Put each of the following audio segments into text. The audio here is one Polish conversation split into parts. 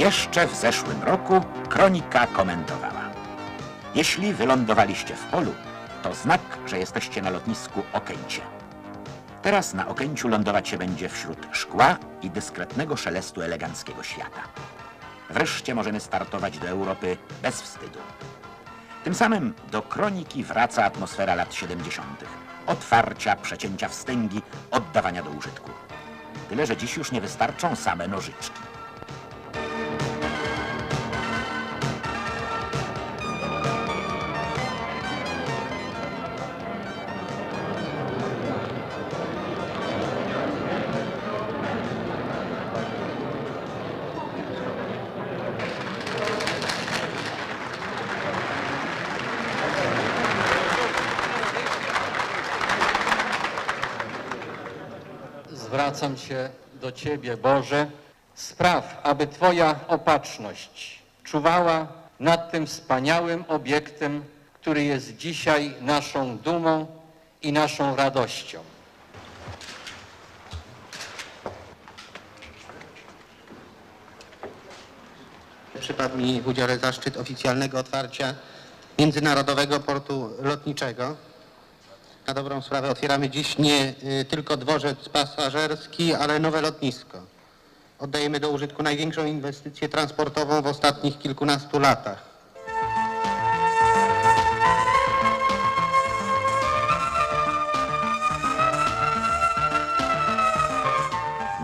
Jeszcze w zeszłym roku kronika komentowała. Jeśli wylądowaliście w polu, to znak, że jesteście na lotnisku Okęcie. Teraz na Okęciu lądować się będzie wśród szkła i dyskretnego szelestu eleganckiego świata. Wreszcie możemy startować do Europy bez wstydu. Tym samym do kroniki wraca atmosfera lat 70. Otwarcia, przecięcia wstęgi, oddawania do użytku. Tyle, że dziś już nie wystarczą same nożyczki. Zwracam się do Ciebie, Boże. Spraw, aby Twoja opatrzność czuwała nad tym wspaniałym obiektem, który jest dzisiaj naszą dumą i naszą radością. Przypadł mi w udziale zaszczyt oficjalnego otwarcia Międzynarodowego Portu Lotniczego. Na dobrą sprawę otwieramy dziś nie y, tylko dworzec pasażerski, ale nowe lotnisko. Oddajemy do użytku największą inwestycję transportową w ostatnich kilkunastu latach.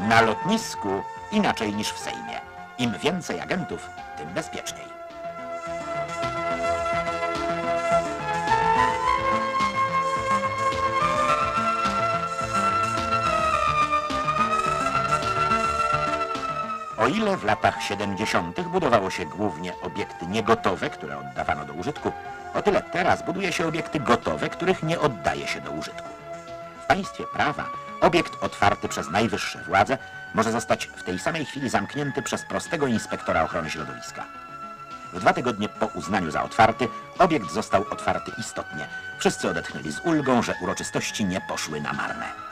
Na lotnisku inaczej niż w Sejmie. Im więcej agentów, tym bezpieczniej. O ile w latach 70. budowało się głównie obiekty niegotowe, które oddawano do użytku, o tyle teraz buduje się obiekty gotowe, których nie oddaje się do użytku. W państwie prawa obiekt otwarty przez najwyższe władze może zostać w tej samej chwili zamknięty przez prostego inspektora ochrony środowiska. W dwa tygodnie po uznaniu za otwarty, obiekt został otwarty istotnie. Wszyscy odetchnęli z ulgą, że uroczystości nie poszły na marne.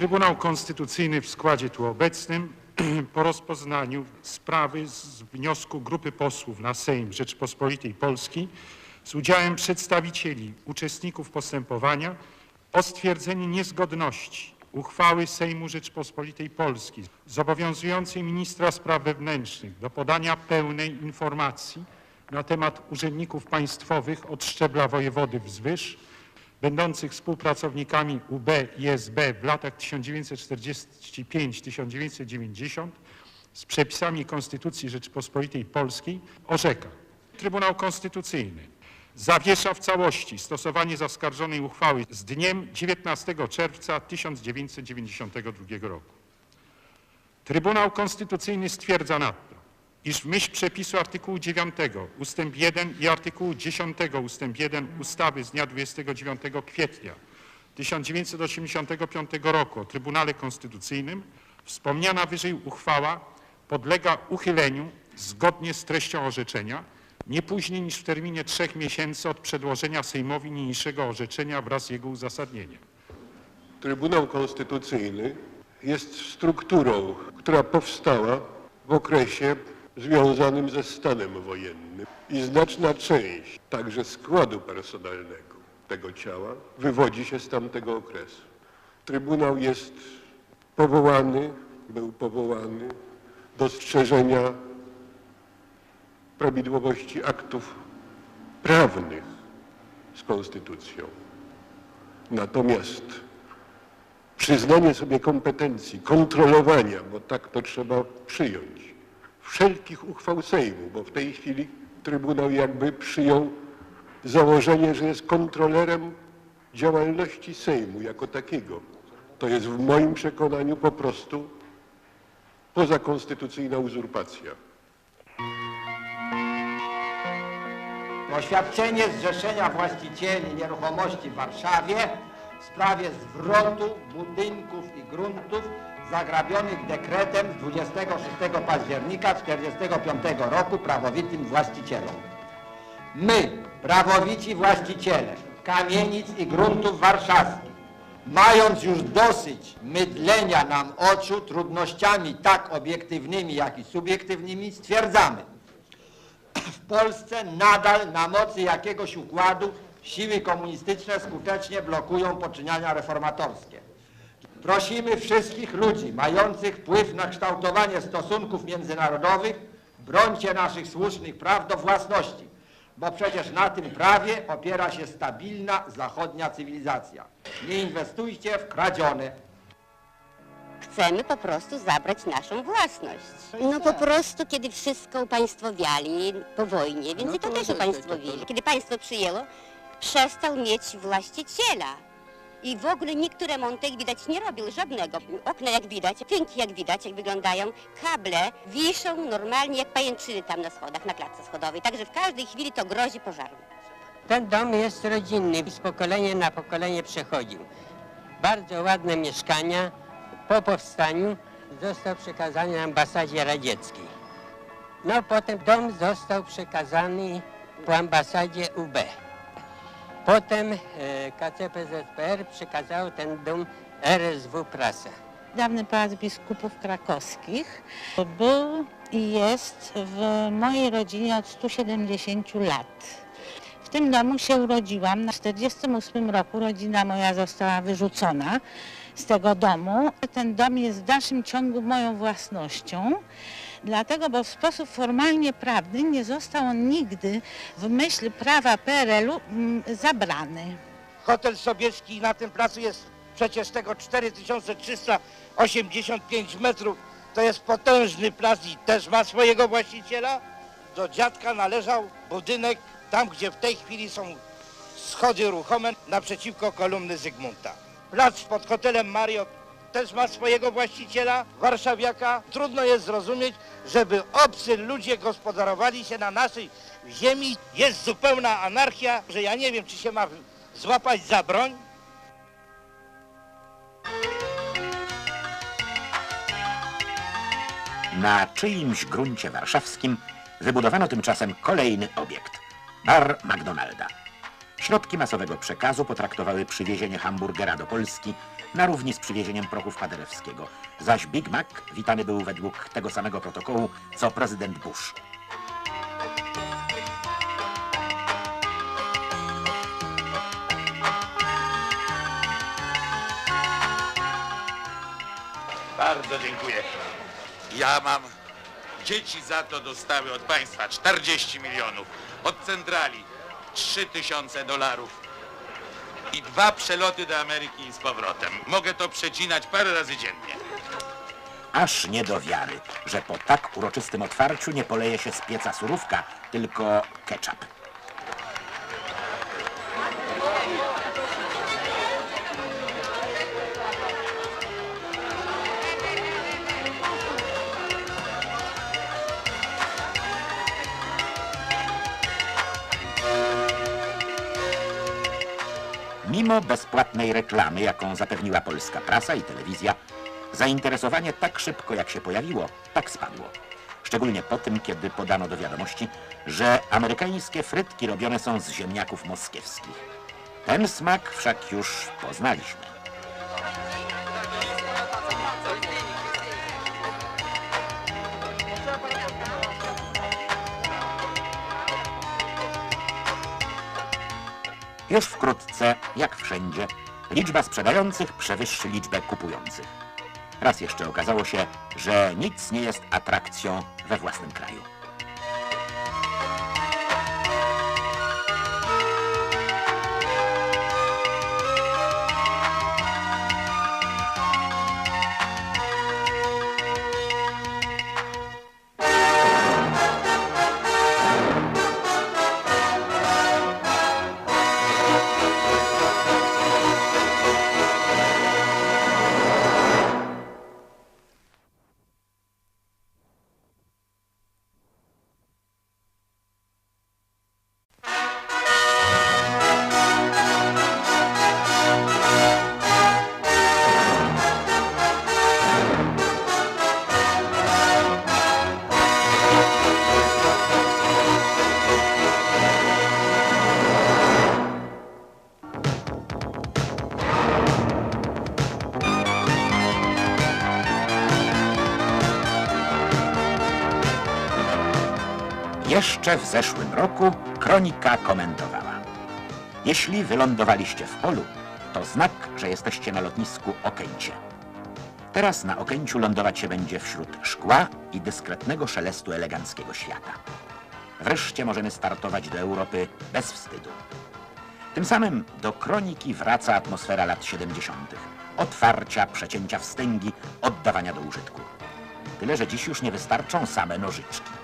Trybunał Konstytucyjny w składzie tu obecnym po rozpoznaniu sprawy z wniosku grupy posłów na Sejm Rzeczypospolitej Polskiej z udziałem przedstawicieli uczestników postępowania o stwierdzenie niezgodności uchwały Sejmu Rzeczypospolitej Polskiej zobowiązującej ministra spraw wewnętrznych do podania pełnej informacji na temat urzędników państwowych od szczebla wojewody wzwyż będących współpracownikami UB i SB w latach 1945-1990 z przepisami Konstytucji Rzeczypospolitej Polskiej orzeka. Trybunał Konstytucyjny zawiesza w całości stosowanie zaskarżonej uchwały z dniem 19 czerwca 1992 roku. Trybunał Konstytucyjny stwierdza nadto, iż w myśl przepisu artykułu 9 ustęp 1 i artykułu 10 ustęp 1 ustawy z dnia 29 kwietnia 1985 roku o Trybunale Konstytucyjnym wspomniana wyżej uchwała podlega uchyleniu zgodnie z treścią orzeczenia nie później niż w terminie trzech miesięcy od przedłożenia Sejmowi niniejszego orzeczenia wraz z jego uzasadnieniem. Trybunał Konstytucyjny jest strukturą, która powstała w okresie związanym ze stanem wojennym i znaczna część także składu personalnego tego ciała wywodzi się z tamtego okresu. Trybunał jest powołany, był powołany do strzeżenia prawidłowości aktów prawnych z konstytucją. Natomiast przyznanie sobie kompetencji kontrolowania, bo tak to trzeba przyjąć, wszelkich uchwał Sejmu, bo w tej chwili Trybunał jakby przyjął założenie, że jest kontrolerem działalności Sejmu jako takiego. To jest w moim przekonaniu po prostu pozakonstytucyjna uzurpacja. Oświadczenie Zrzeszenia Właścicieli Nieruchomości w Warszawie w sprawie zwrotu budynków i gruntów zagrabionych dekretem z 26 października 1945 roku prawowitym właścicielom. My, prawowici właściciele kamienic i gruntów warszawskich Mając już dosyć mydlenia nam oczu trudnościami tak obiektywnymi, jak i subiektywnymi, stwierdzamy, w Polsce nadal na mocy jakiegoś układu siły komunistyczne skutecznie blokują poczyniania reformatorskie. Prosimy wszystkich ludzi mających wpływ na kształtowanie stosunków międzynarodowych, brońcie naszych słusznych praw do własności, bo przecież na tym prawie opiera się stabilna zachodnia cywilizacja. Nie inwestujcie w kradzione, Chcemy po prostu zabrać naszą własność. No po prostu, kiedy wszystko upaństwowiali po wojnie, więc No i to to też upaństwowili. Kiedy państwo przyjęło, przestał mieć właściciela. I w ogóle nikt remontu, jak widać, nie robił żadnego. Okna, jak widać, pięki, jak widać, jak wyglądają, kable wiszą normalnie jak pajęczyny tam na schodach, na klatce schodowej. Także w każdej chwili to grozi pożarem. Ten dom jest rodzinny, z pokolenia na pokolenie przechodził. Bardzo ładne mieszkania. Po powstaniu został przekazany ambasadzie radzieckiej. No potem dom został przekazany po ambasadzie UB. Potem e, KCPZPR przekazało ten dom RSW Prasa. Dawny Pałac Biskupów Krakowskich był i jest w mojej rodzinie od 170 lat. W tym domu się urodziłam. Na 48 roku rodzina moja została wyrzucona z tego domu. Ten dom jest w dalszym ciągu moją własnością, dlatego, bo w sposób formalnie prawny nie został on nigdy w myśl prawa PRL-u mm, zabrany. Hotel Sobieski na tym placu jest przecież tego 4385 metrów. To jest potężny plac i też ma swojego właściciela. Do dziadka należał budynek tam, gdzie w tej chwili są schody ruchome naprzeciwko kolumny Zygmunta. Plac pod hotelem Mariot też ma swojego właściciela, warszawiaka. Trudno jest zrozumieć, żeby obcy ludzie gospodarowali się na naszej ziemi. Jest zupełna anarchia, że ja nie wiem, czy się ma złapać za broń, Na czyimś gruncie warszawskim wybudowano tymczasem kolejny obiekt bar McDonalda. Środki masowego przekazu potraktowały przywiezienie hamburgera do Polski na równi z przywiezieniem prochów paderewskiego, zaś Big Mac witany był według tego samego protokołu co prezydent Bush. Bardzo dziękuję. Ja mam. Dzieci za to dostały od państwa 40 milionów. Od centrali 3 tysiące dolarów. I dwa przeloty do Ameryki i z powrotem. Mogę to przecinać parę razy dziennie. Aż nie do wiary, że po tak uroczystym otwarciu nie poleje się z pieca surówka, tylko ketchup. Mimo bezpłatnej reklamy, jaką zapewniła polska prasa i telewizja, zainteresowanie tak szybko jak się pojawiło, tak spadło. Szczególnie po tym, kiedy podano do wiadomości, że amerykańskie frytki robione są z ziemniaków moskiewskich. Ten smak wszak już poznaliśmy. Już wkrótce, jak wszędzie, liczba sprzedających przewyższy liczbę kupujących. Raz jeszcze okazało się, że nic nie jest atrakcją we własnym kraju. Jeszcze w zeszłym roku kronika komentowała. Jeśli wylądowaliście w polu, to znak, że jesteście na lotnisku Okęcie. Teraz na Okęciu lądować się będzie wśród szkła i dyskretnego szelestu eleganckiego świata. Wreszcie możemy startować do Europy bez wstydu. Tym samym do kroniki wraca atmosfera lat 70. Otwarcia, przecięcia wstęgi, oddawania do użytku. Tyle, że dziś już nie wystarczą same nożyczki.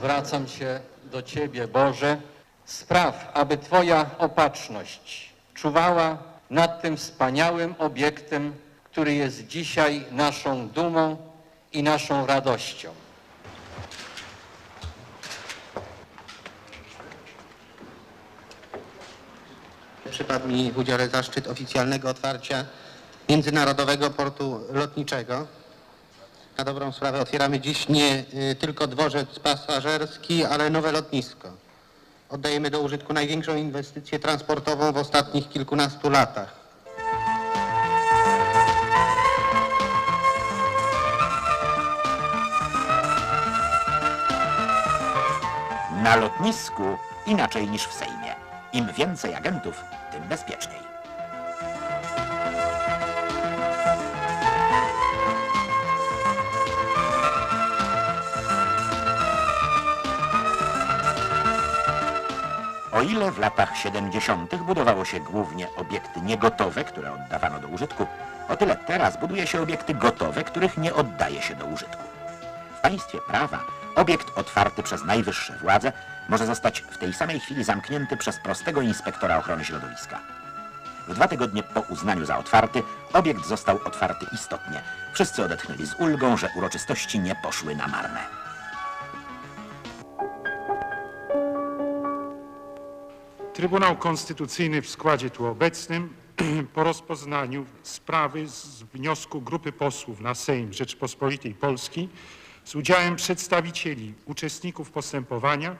Zwracam się do Ciebie, Boże, spraw, aby Twoja opatrzność czuwała nad tym wspaniałym obiektem, który jest dzisiaj naszą dumą i naszą radością. Przypadł mi w udziale zaszczyt oficjalnego otwarcia Międzynarodowego Portu Lotniczego. Na dobrą sprawę otwieramy dziś nie y, tylko dworzec pasażerski, ale nowe lotnisko. Oddajemy do użytku największą inwestycję transportową w ostatnich kilkunastu latach. Na lotnisku inaczej niż w Sejmie. Im więcej agentów, tym bezpieczniej. O ile w latach 70. budowało się głównie obiekty niegotowe, które oddawano do użytku, o tyle teraz buduje się obiekty gotowe, których nie oddaje się do użytku. W państwie prawa obiekt otwarty przez najwyższe władze może zostać w tej samej chwili zamknięty przez prostego inspektora ochrony środowiska. W dwa tygodnie po uznaniu za otwarty, obiekt został otwarty istotnie. Wszyscy odetchnęli z ulgą, że uroczystości nie poszły na marne. Trybunał Konstytucyjny w składzie tu obecnym po rozpoznaniu sprawy z wniosku grupy posłów na Sejm Rzeczypospolitej Polskiej z udziałem przedstawicieli uczestników postępowania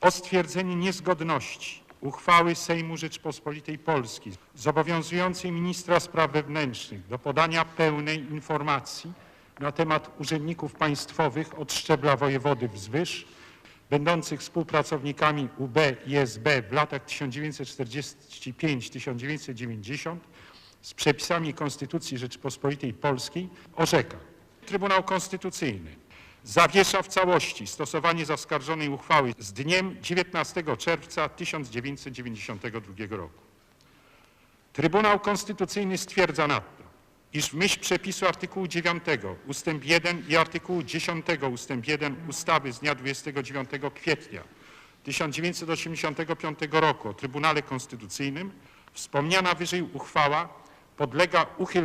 o stwierdzenie niezgodności uchwały Sejmu Rzeczypospolitej Polskiej zobowiązującej ministra spraw wewnętrznych do podania pełnej informacji na temat urzędników państwowych od szczebla wojewody wzwyż będących współpracownikami UB i SB w latach 1945-1990 z przepisami Konstytucji Rzeczypospolitej Polskiej orzeka. Trybunał Konstytucyjny zawiesza w całości stosowanie zaskarżonej uchwały z dniem 19 czerwca 1992 roku. Trybunał Konstytucyjny stwierdza nadto, iż w myśl przepisu artykułu 9 ustęp 1 i artykułu 10 ustęp 1 ustawy z dnia 29 kwietnia 1985 roku o Trybunale Konstytucyjnym wspomniana wyżej uchwała podlega uchyleniu